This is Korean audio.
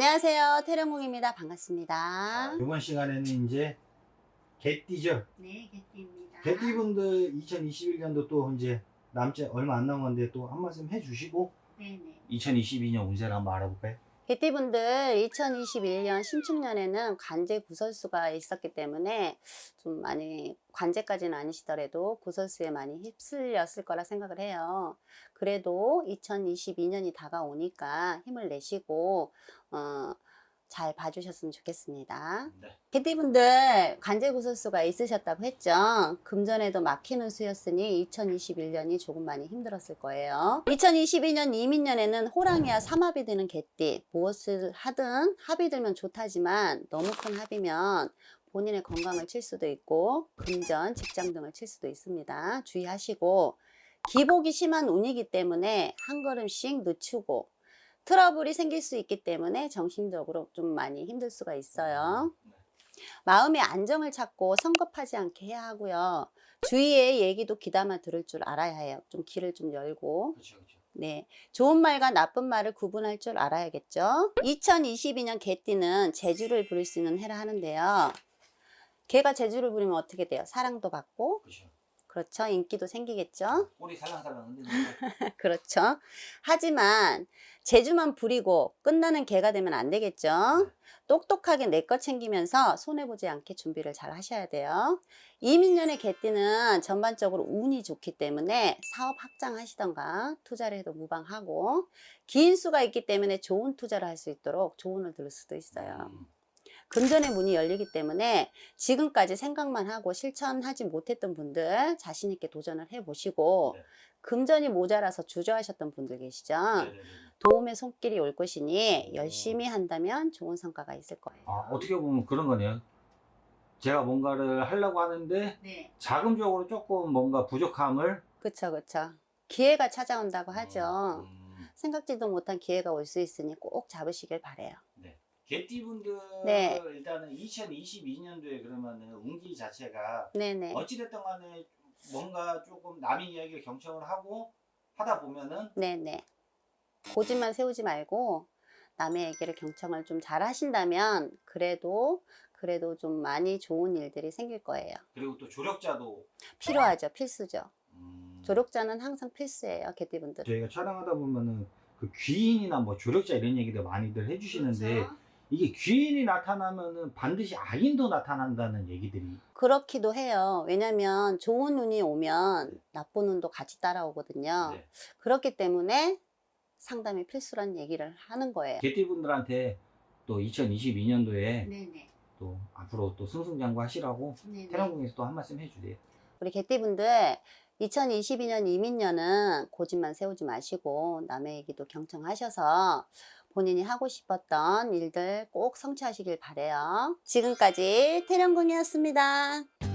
안녕하세요. 태령공입니다. 반갑습니다. 이번 시간에는 이제 개띠죠. 네, 개띠입니다. 개띠분들 2021년도 또 이제 남지 얼마 안 남았는데 또 한 말씀 해주시고 네네. 2022년 운세를 한번 알아볼까요? 개띠분들 2021년 신축년에는 관제 구설수가 있었기 때문에 좀 많이 관제까지는 아니시더라도 구설수에 많이 휩쓸렸을 거라 생각을 해요. 그래도 2022년이 다가오니까 힘을 내시고 어, 잘 봐주셨으면 좋겠습니다. 네. 개띠분들 관제 구설수가 있으셨다고 했죠. 금전에도 막히는 수였으니 2021년이 조금 많이 힘들었을 거예요. 2022년 이민년에는 호랑이와 삼합이 드는 개띠 무엇을 하든 합이 들면 좋다지만 너무 큰 합이면 본인의 건강을 칠 수도 있고 금전, 직장 등을 칠 수도 있습니다. 주의하시고 기복이 심한 운이기 때문에 한 걸음씩 늦추고 트러블이 생길 수 있기 때문에 정신적으로 좀 많이 힘들 수가 있어요. 마음의 안정을 찾고 성급하지 않게 해야 하고요. 주위의 얘기도 귀담아 들을 줄 알아야 해요. 좀 귀를 좀 열고. 그렇죠, 그렇죠. 네. 좋은 말과 나쁜 말을 구분할 줄 알아야겠죠. 2022년 개띠는 재주를 부릴 수 있는 해라 하는데요. 개가 재주를 부리면 어떻게 돼요? 사랑도 받고, 그렇죠. 그렇죠. 인기도 생기겠죠. 꼬리 살랑살랑 흔드는 그렇죠. 하지만 재주만 부리고 끝나는 개가 되면 안 되겠죠. 똑똑하게 내 것 챙기면서 손해보지 않게 준비를 잘 하셔야 돼요. 이민년의 개띠는 전반적으로 운이 좋기 때문에 사업 확장하시던가 투자를 해도 무방하고 긴 수가 있기 때문에 좋은 투자를 할 수 있도록 조언을 들을 수도 있어요. 음, 금전의 문이 열리기 때문에 지금까지 생각만 하고 실천하지 못했던 분들 자신 있게 도전을 해보시고 네. 금전이 모자라서 주저하셨던 분들 계시죠? 네네네. 도움의 손길이 올 것이니 오. 열심히 한다면 좋은 성과가 있을 거예요. 아, 어떻게 보면 그런 거네요. 제가 뭔가를 하려고 하는데 네, 자금적으로 조금 뭔가 부족함을 그쵸, 그쵸. 기회가 찾아온다고 하죠. 음, 생각지도 못한 기회가 올 수 있으니 꼭 잡으시길 바래요. 개띠분들 네. 일단은 2022년도에 그러면은 운기 자체가 네네. 어찌됐든 간에 뭔가 조금 남의 이야기를 경청을 하고 하다 보면은 네네. 고집만 세우지 말고 남의 얘기를 경청을 좀 잘 하신다면 그래도 그래도 좀 많이 좋은 일들이 생길 거예요. 그리고 또 조력자도 필요하죠. 필수죠. 음, 조력자는 항상 필수예요. 개띠분들. 저희가 촬영하다 보면은 그 귀인이나 뭐 조력자 이런 얘기들 많이들 해주시는데 그렇죠. 이게 귀인이 나타나면은 반드시 악인도 나타난다는 얘기들이 그렇기도 해요. 왜냐면 좋은 운이 오면 나쁜 운도 같이 따라오거든요. 네. 그렇기 때문에 상담이 필수란 얘기를 하는 거예요. 개띠분들한테 또 2022년도에 네네. 또 앞으로 또 승승장구 하시라고 네네. 태양궁에서 또 한 말씀 해주세요. 우리 개띠분들 2022년 이민년은 고집만 세우지 마시고 남의 얘기도 경청하셔서 본인이 하고 싶었던 일들 꼭 성취하시길 바래요. 지금까지 태령궁이었습니다.